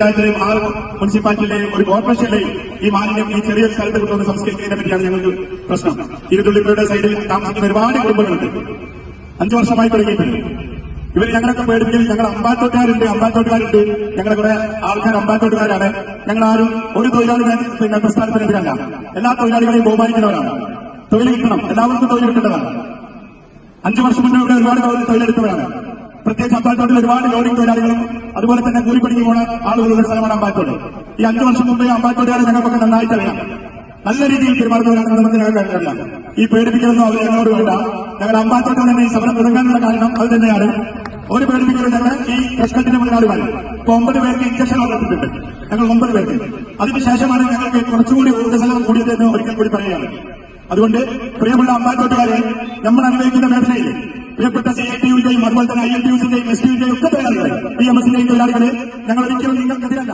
പഞ്ചായത്തിലെയും ആറ് മുനിസിപ്പാലിറ്റിയിലെയും ഒരു കോർപ്പറേഷനിലെയും ഈ മാലിന്യം ഈ ചെറിയ സ്ഥലത്ത് കൊണ്ടുവന്ന് സംസ്കരിക്കുന്നതിനെ പറ്റിയാണ് ഞങ്ങൾക്ക് പ്രശ്നം. ഇരുതുള്ളിപ്പുഴയുടെ സൈഡിൽ താമസിക്കുന്ന ഒരുപാട് കുടുംബങ്ങളുണ്ട്. അഞ്ചു വർഷമായി തുടങ്ങിയിട്ടുണ്ട്. ഇവർ ഞങ്ങളൊക്കെ പേടിപ്പിക്കൽ ഞങ്ങൾ അമ്പാത്തോട്ടുകാരുണ്ട് അമ്പാത്തോട്ടുകാരുണ്ട്. ഞങ്ങളുടെ കുറെ ആൾക്കാർ അമ്പാത്തോട്ടുകാരാണ്. ഞങ്ങൾ ആരും ഒരു തൊഴിലാളികളെ പിന്നെ പ്രസ്ഥാനത്തിനെതിരല്ല എല്ലാ തൊഴിലാളികളെയും ബഹുമാനിക്കുന്നവരാണ്. തൊഴിൽ കിട്ടണം. എല്ലാവർക്കും തൊഴിൽ കിട്ടേണ്ടതാണ്. അഞ്ചു വർഷം മുന്നേ ഇവിടെ ഒരുപാട് തൊഴിലെടുത്തവരാണ്. പ്രത്യേകിച്ച് അമ്പാത്തോട്ടിൽ ഒരുപാട് ലോഡിംഗ് തൊഴിലാളികളും അതുപോലെ തന്നെ കൂലിപ്പണിക്ക് പോണ ആളുകളുടെ സ്ഥലമാണ് അമ്പാറ്റോട് ഈ അഞ്ചു വർഷം മുമ്പേ അമ്പാറ്റോട്ടുകാരെ ഞങ്ങൾക്കൊക്കെ നന്നായിട്ട് അറിയാം നല്ല രീതിയിൽ പെരുമാറുന്നവരാണ് നമുക്ക് ഞങ്ങൾ കഴിഞ്ഞില്ല ഈ പേടിപ്പിക്കലൊന്നും അവർ ഞങ്ങളോട് വേണ്ട. ഞങ്ങൾ അമ്പാത്തോട്ട് തന്നെ ഈ സമരം തുടങ്ങാനുള്ള കാരണം അത് തന്നെയാണ്. ഒരു പേടിപ്പിക്കലും ഞങ്ങൾ ഈ പ്രശ്നത്തിന്റെ മുതലാളിമാർ ഇപ്പൊ ഒമ്പത് പേർക്ക് ഇഞ്ചക്ഷൻ വന്നിട്ടുണ്ട്. ഞങ്ങൾ ഒമ്പത് പേർക്ക്. അതിനുശേഷമാണ് ഞങ്ങൾക്ക് കുറച്ചുകൂടി ഊർജസ്വലം കൂടിയത് എന്ന് ഒരിക്കൽ കൂടി പറയുകയാണ് അതുകൊണ്ട് പ്രിയമുള്ള അമ്മാക്കോട്ടുകാരെ നമ്മൾ അനുഭവിക്കുന്ന മേഖലയിൽ പ്രിയപ്പെട്ട സി ഐ ടി യുടെയും അതുപോലെ തന്നെ ഐ എൽ ടി യുസിന്റെയും എസ് ടി യുടെയും ഒക്കെ തൊഴിലാളികളെ പി എം എസിന്റെയും തൊഴിലാളികളെ ഞങ്ങൾ ഒരിക്കലും നിങ്ങൾക്കെതിരല്ല.